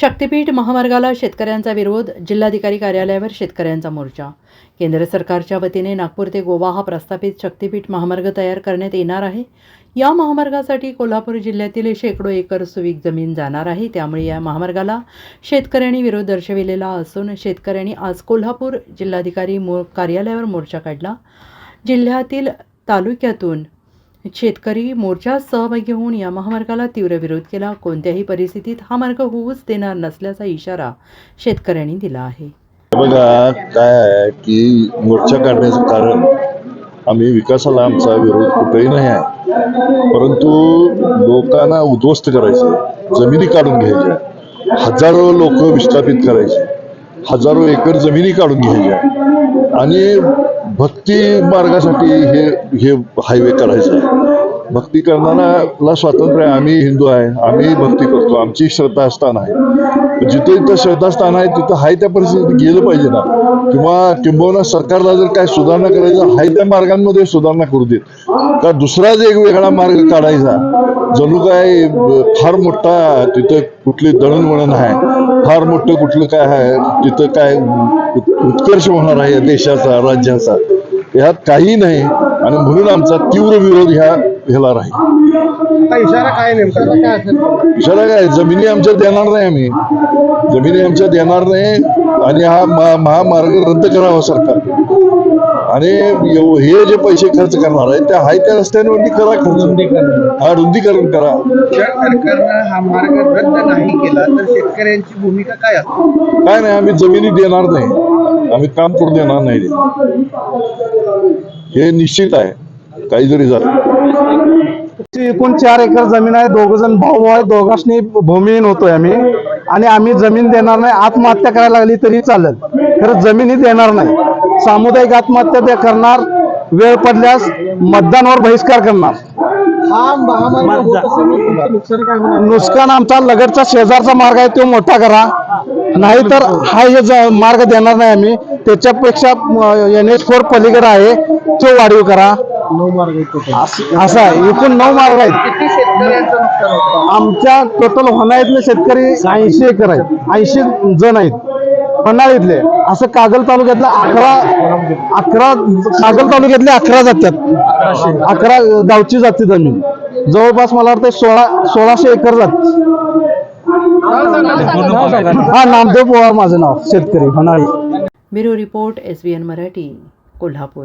शक्तीपीठ महामार्गाला शेतकऱ्यांचा विरोध जिल्हाधिकारी कार्यालयावर शेतकऱ्यांचा मोर्चा. केंद्र सरकारच्या वतीने नागपूर ते गोवा हा प्रस्थापित शक्तीपीठ महामार्ग तयार करण्यात येणार आहे. या महामार्गासाठी कोल्हापूर जिल्ह्यातील शेकडो एकर सुपीक जमीन जाणार आहे. त्यामुळे या महामार्गाला शेतकऱ्यांनी विरोध दर्शविलेला असून शेतकऱ्यांनी आज कोल्हापूर जिल्हाधिकारी मो कार्यालयावर मोर्चा काढला. जिल्ह्यातील तालुक्यातून शेतकरी मोर्चात सहभागी होऊन या महामार्गाला तीव्र विरोध केला. कोणत्याही परिस्थितीत हा मार्ग होऊच देणार नसल्याचा इशारा शेतकऱ्यांनी दिला आहे. बघा काय आहे की मोर्चा काढण्याचं कारण आम्ही विकासाला आमचा विरोध कुठेही नाही आहे. परंतु लोकांना उद्ध्वस्त करायचे जमिनी काढून घ्यायच्या हजारो लोक विस्थापित करायचे. हजारो एकर जमिनी काढून घ्यायच्या आणि भक्ती मार्गासाठी हे हे हायवे करायचं आहे भक्ती करणाऱ्याला स्वातंत्र्य आहे. आम्ही हिंदू आहे. आम्ही भक्ती करतो. आमची श्रद्धास्थान आहे. जिथे जिथं श्रद्धास्थान आहे तिथं हाय त्या परिस्थितीत गेलं पाहिजे ना. किंवा किंबहुना सरकारला जर काय सुधारणा करायचं हाय त्या मार्गांमध्ये सुधारणा करू देत. का दुसराच एक वेगळा मार्ग काढायचा जणू काय फार मोठा तिथं कुठली दळणवळण आहे फार मोठं कुठलं काय आहे तिथं काय उत्कर्ष होणार आहे देशाचा राज्याचा ह्यात काही नाही. आणि म्हणून आमचा तीव्र विरोध ह्या ह्याला राहील आता इशारा काय नेमका? काय असेल? इशारा काय जमिनी आमच्या देणार नाही आम्ही. जमिनी आमच्या देणार नाही आणि हा महामार्ग रद्द करावा सरकार. आणि एव- हे जे पैसे खर्च करणार आहे त्या हाय त्या रस्त्यांवरती करा खर्च. हा रुंदीकरण करा. जर सरकारनं हा मार्ग रद्द नाही केला तर शेतकऱ्यांची भूमिका काय असेल काय नाही आम्ही जमिनी देणार नाही. आम्ही काम करू देणार नाही. हे निश्चित आहे. काही जरी झालं एकूण चार एकर जमीन आहे. दोघ जण भाऊ आहे दोघांनी भूमिहीन होतोय आम्ही. आणि आम्ही जमीन देणार नाही. आत्महत्या करायला लागली तरी चालेल. खरं जमीनही देणार नाही. सामुदायिक आत्महत्या ते करणार. वेळ पडल्यास मतदानावर बहिष्कार करणार. नुकसान आमचा लगतचा शेजारचा मार्ग आहे. तो मोठा करा. नाहीतर हा हे मार्ग देणार नाही आम्ही. त्याच्यापेक्षा एन एच फोर पलीकडे आहे. तो वाढीव करा. नऊ मार्ग येतो असं असं आहे. एकूण नऊ मार्ग आहेत. किती शेतकऱ्यांचं नुकसान होतं आमच्या टोटल होणाळीतले शेतकरी ऐंशी एकर आहेत. ऐंशी जण आहेत. होणाळीतले असं कागल तालुक्यातल्या अकरा अकरा कागल तालुक्यातले अकरा जात्यात अकरा गावची जाते जमीन. जवळपास मला वाटतं सोळा सोळाशे एकर जात. हा नामदेव पवार माझं नाव. शेतकरी Honali bureau report S B N Marathi Kolhapur.